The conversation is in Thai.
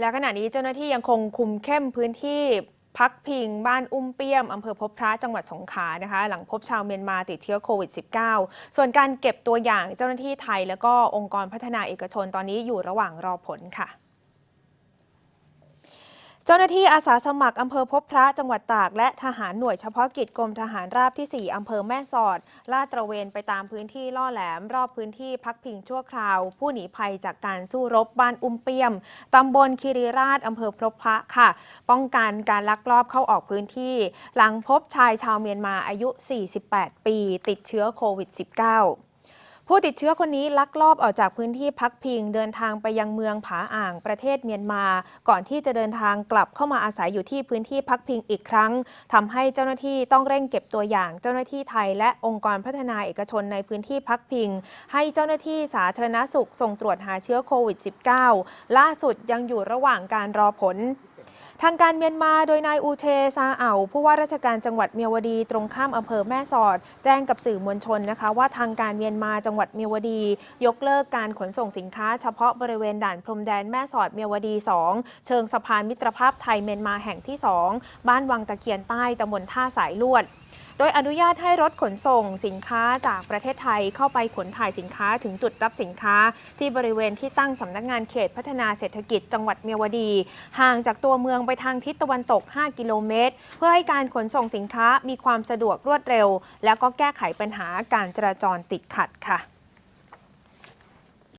และขณะนี้เจ้าหน้าที่ยังคงคุมเข้มพื้นที่พักพิงบ้านอุ้มเปี้ยม อำเภอพบพระจังหวัดสงขลานะคะ หลังพบชาวเมียนมาติดเชื้อโควิด -19 ส่วนการเก็บตัวอย่างเจ้าหน้าที่ไทย และก็องค์กรพัฒนาเอกชนตอนนี้อยู่ระหว่างรอผลค่ะ จ้าหน้าที่อาสาสมัครอำเภอพบพระจังหวัดตาก และทหารหน่วยเฉพาะกิจกรมทหารราบที่ 4 อำเภอแม่สอด ลาดตระเวนไปตามพื้นที่ล่อแหลม รอบพื้นที่พักพิงชั่วคราว ผู้หนีภัยจากการสู้รบบ้านอุ้มเปียม ตำบลคีรีราชอำเภอพบพระค่ะ ป้องกันการลักลอบเข้าออกพื้นที่ หลังพบชายชาวเมียนมาอายุ 48 ปี ติดเชื้อโควิด -19 ผู้ติดเชื้อคนนี้ลักลอบออกจากพื้นที่พักพิง เดินทางไปยังเมืองผาอ่างประเทศเมียนมา ก่อนที่จะเดินทางกลับเข้ามาอาศัยอยู่ที่พื้นที่พักพิงอีกครั้งทำให้เจ้าหน้าที่ต้องเร่งเก็บตัวอย่าง เจ้าหน้าที่ไทยและองค์กรพัฒนาเอกชนในพื้นที่พักพิง ให้เจ้าหน้าที่สาธารณสุขส่งตรวจหาเชื้อโควิด -19 ล่าสุดยังอยู่ระหว่างการรอผล ทางการเมียนมาโดยนายอูเทซาเอาผู้ว่าราชการจังหวัดเมียวดี ตรงข้ามอำเภอแม่สอด แจ้งกับสื่อมวลชนนะคะ ว่าทางการเมียนมาจังหวัดเมียวดี ยกเลิกการขนส่งสินค้าเฉพาะบริเวณด่านพรมแดนแม่สอดเมียวดี 2 เชิงสะพานมิตรภาพไทยเมียนมาแห่งที่ 2 บ้านวังตะเคียนใต้ตำบลท่าสายลวด โดยอนุญาตให้รถขนส่งสินค้าจากประเทศไทยเข้าไปขนถ่ายสินค้าถึงจุดรับสินค้า ที่บริเวณที่ตั้งสำนักงานเขตพัฒนาเศรษฐกิจจังหวัดเมียวดี ห่างจากตัวเมืองไปทางทิศตะวันตก 5 กิโลเมตร เพื่อให้การขนส่งสินค้ามีความสะดวกรวดเร็ว แล้วก็แก้ไขปัญหาการจราจรติดขัดค่ะ